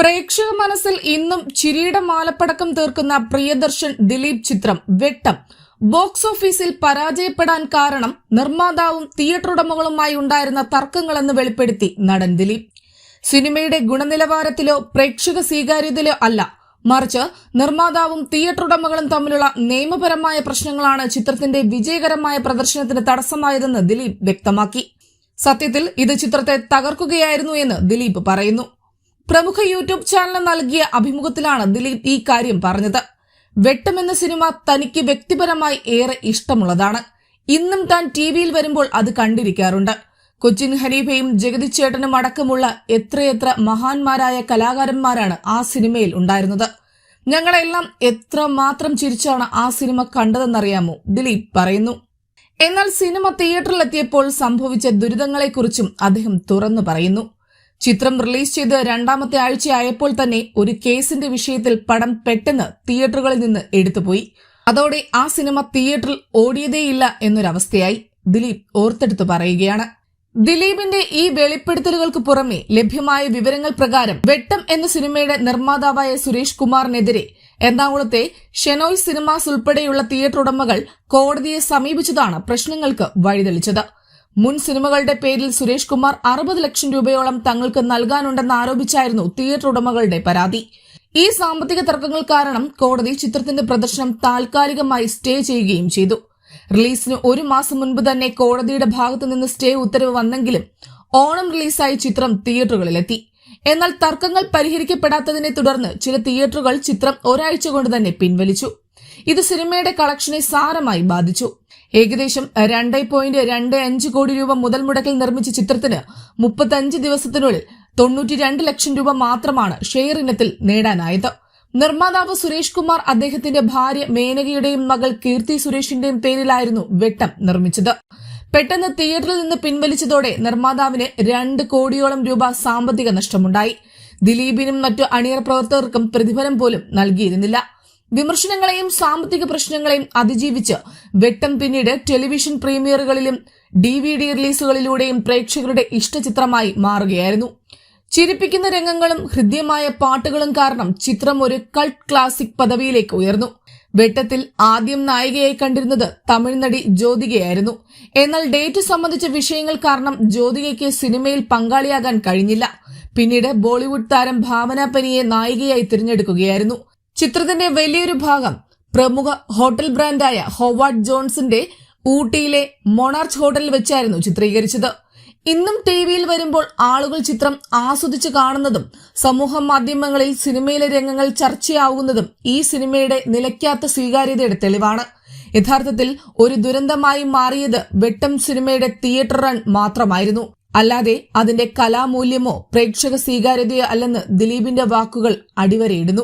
പ്രേക്ഷക മനസ്സിൽ ഇന്നും ചിരിയുടെ മാലപ്പടക്കം തീർക്കുന്ന പ്രിയദർശൻ ദിലീപ് ചിത്രം വെട്ടം. ബോക്സ് ഓഫീസിൽ പരാജയപ്പെടാൻ കാരണം നിർമ്മാതാവും തിയേറ്റർ ഉടമകളുമായി ഉണ്ടായിരുന്ന തർക്കങ്ങളെന്ന് വെളിപ്പെടുത്തി നടൻ ദിലീപ്. സിനിമയുടെ ഗുണനിലവാരത്തിലോ പ്രേക്ഷക സ്വീകാര്യതയിലോ അല്ല. മറിച്ച് നിർമ്മാതാവും തിയേറ്റർ ഉടമകളും തമ്മിലുള്ള നിയമപരമായ പ്രശ്നങ്ങളാണ് ചിത്രത്തിന്റെ വിജയകരമായ പ്രദർശനത്തിന് തടസ്സമായതെന്ന് ദിലീപ് വ്യക്തമാക്കി. സത്യത്തിൽ ഇത് ചിത്രത്തെ തകർക്കുകയായിരുന്നു എന്ന് ദിലീപ് പറയുന്നു. പ്രമുഖ യൂട്യൂബ് ചാനലിന് നൽകിയ അഭിമുഖത്തിലാണ് ദിലീപ് ഈ കാര്യം പറഞ്ഞത്. വെട്ടം എന്ന സിനിമ തനിക്ക് വ്യക്തിപരമായി ഏറെ ഇഷ്ടമുള്ളതാണ്. ഇന്നും താൻ ടി വിയിൽ വരുമ്പോൾ അത് കണ്ടിരിക്കാറുണ്ട്. കൊച്ചിൻ ഹരീഫയും ജഗതി ചേട്ടനും അടക്കമുള്ള എത്രയെത്ര മഹാന്മാരായ കലാകാരന്മാരാണ് ആ സിനിമയിൽ ഉണ്ടായിരുന്നത്. ഞങ്ങളെല്ലാം എത്ര മാത്രം ചിരിച്ചാണ് ആ സിനിമ കണ്ടതെന്നറിയാമോ? ദിലീപ് പറയുന്നു. എന്നാൽ സിനിമ തിയേറ്ററിലെത്തിയപ്പോൾ സംഭവിച്ച ദുരിതങ്ങളെക്കുറിച്ചും അദ്ദേഹം തുറന്നു പറയുന്നു. ചിത്രം റിലീസ് ചെയ്ത് രണ്ടാമത്തെ ആഴ്ചയായപ്പോൾ തന്നെ ഒരു കേസിന്റെ വിഷയത്തിൽ പടം പെട്ടെന്ന് തിയേറ്ററുകളിൽ നിന്ന് എടുത്തുപോയി. അതോടെ ആ സിനിമ തിയേറ്ററിൽ ഓടിയതേയില്ല എന്നൊരവസ്ഥയായി ദിലീപ് ഓർത്തെടുത്ത് പറയുകയാണ്. ദിലീപിന്റെ ഈ വെളിപ്പെടുത്തലുകൾക്ക് പുറമെ ലഭ്യമായ വിവരങ്ങൾ പ്രകാരം വെട്ടം എന്ന സിനിമയുടെ നിർമ്മാതാവായ സുരേഷ് കുമാറിനെതിരെ എറണാകുളത്തെ ഷെനോയ് സിനിമാസ് ഉൾപ്പെടെയുള്ള തിയേറ്റർ ഉടമകൾ കോടതിയെ സമീപിച്ചതാണ് പ്രശ്നങ്ങൾക്ക് വഴിതെളിച്ചത്. മുൻ സിനിമകളുടെ പേരിൽ സുരേഷ് കുമാർ അറുപത് ലക്ഷം രൂപയോളം തങ്ങൾക്ക് നൽകാനുണ്ടെന്ന് ആരോപിച്ചായിരുന്നു തിയേറ്റർ ഉടമകളുടെ പരാതി. ഈ സാമ്പത്തിക തർക്കങ്ങൾ കാരണം കോടതി ചിത്രത്തിന്റെ പ്രദർശനം താൽക്കാലികമായി സ്റ്റേ ചെയ്യുകയും ചെയ്തു. റിലീസിന് ഒരു മാസം മുൻപ് തന്നെ കോടതിയുടെ ഭാഗത്തു നിന്ന് സ്റ്റേ ഉത്തരവ് വന്നെങ്കിലും ഓണം റിലീസായി ചിത്രം തിയേറ്ററുകളിലെത്തി. എന്നാൽ തർക്കങ്ങൾ പരിഹരിക്കപ്പെടാത്തതിനെ തുടർന്ന് ചില തിയേറ്ററുകൾ ചിത്രം ഒരാഴ്ച കൊണ്ട് തന്നെ പിൻവലിച്ചു. ഇത് സിനിമയുടെ കളക്ഷനെ സാരമായി ബാധിച്ചു. ഏകദേശം രണ്ട് പോയിന്റ് രണ്ട് അഞ്ച് കോടി രൂപ മുതൽ മുടക്കിൽ നിർമ്മിച്ച ചിത്രത്തിന് മുപ്പത്തഞ്ച് ദിവസത്തിനുള്ളിൽ തൊണ്ണൂറ്റി രണ്ട് ലക്ഷം രൂപ മാത്രമാണ് ഷെയർ ഇനത്തിൽ നേടാനായത്. നിർമ്മാതാവ് സുരേഷ് കുമാർ അദ്ദേഹത്തിന്റെ ഭാര്യ മേനകയുടെയും മകൾ കീർത്തി സുരേഷിന്റെയും പേരിലായിരുന്നു വെട്ടം നിർമ്മിച്ചത്. പെട്ടെന്ന് തിയേറ്ററിൽ നിന്ന് പിൻവലിച്ചതോടെ നിർമ്മാതാവിന് രണ്ട് കോടിയോളം രൂപ സാമ്പത്തിക നഷ്ടമുണ്ടായി. ദിലീപിനും മറ്റു അണിയർ പ്രവർത്തകർക്കും പ്രതിഫലം പോലും നൽകിയിരുന്നില്ല. വിമർശനങ്ങളെയും സാമ്പത്തിക പ്രശ്നങ്ങളെയും അതിജീവിച്ച് വെട്ടം പിന്നീട് ടെലിവിഷൻ പ്രീമിയറുകളിലും ഡി വി ഡി റിലീസുകളിലൂടെയും പ്രേക്ഷകരുടെ ഇഷ്ടചിത്രമായി മാറുകയായിരുന്നു. ചിരിപ്പിക്കുന്ന രംഗങ്ങളും ഹൃദ്യമായ പാട്ടുകളും കാരണം ചിത്രം ഒരു കൾട്ട് ക്ലാസിക് പദവിയിലേക്ക് ഉയർന്നു. വെട്ടത്തിൽ ആദ്യം നായികയായി കണ്ടിരുന്നത് തമിഴ് നടി ജ്യോതികയായിരുന്നു. എന്നാൽ ഡേറ്റ് സംബന്ധിച്ച വിഷയങ്ങൾ കാരണം ജ്യോതികയ്ക്ക് സിനിമയിൽ പങ്കാളിയാകാൻ കഴിഞ്ഞില്ല. പിന്നീട് ബോളിവുഡ് താരം ഭാവന പനിയെ നായികയായി തിരഞ്ഞെടുക്കുകയായിരുന്നു. ചിത്രത്തിന്റെ വലിയൊരു ഭാഗം പ്രമുഖ ഹോട്ടൽ ബ്രാൻഡായ ഹോവാർഡ് ജോൺസിന്റെ ഊട്ടിയിലെ മൊണാർച്ച് ഹോട്ടലിൽ വെച്ചായിരുന്നു ചിത്രീകരിച്ചത്. ഇന്നും ടി വിയിൽ വരുമ്പോൾ ആളുകൾ ചിത്രം ആസ്വദിച്ച് കാണുന്നതും സമൂഹ മാധ്യമങ്ങളിൽ സിനിമയിലെ രംഗങ്ങൾ ചർച്ചയാവുന്നതും ഈ സിനിമയുടെ നിലയ്ക്കാത്ത സ്വീകാര്യതയുടെ തെളിവാണ്. യഥാർത്ഥത്തിൽ ഒരു ദുരന്തമായി മാറിയത് വെട്ടം സിനിമയുടെ തിയേറ്റർ റൺ മാത്രമായിരുന്നു. അല്ലാതെ അതിന്റെ കലാമൂല്യമോ പ്രേക്ഷക സ്വീകാര്യതയോ അല്ലെന്ന് ദിലീപിന്റെ വാക്കുകൾ അടിവരയിടുന്നു.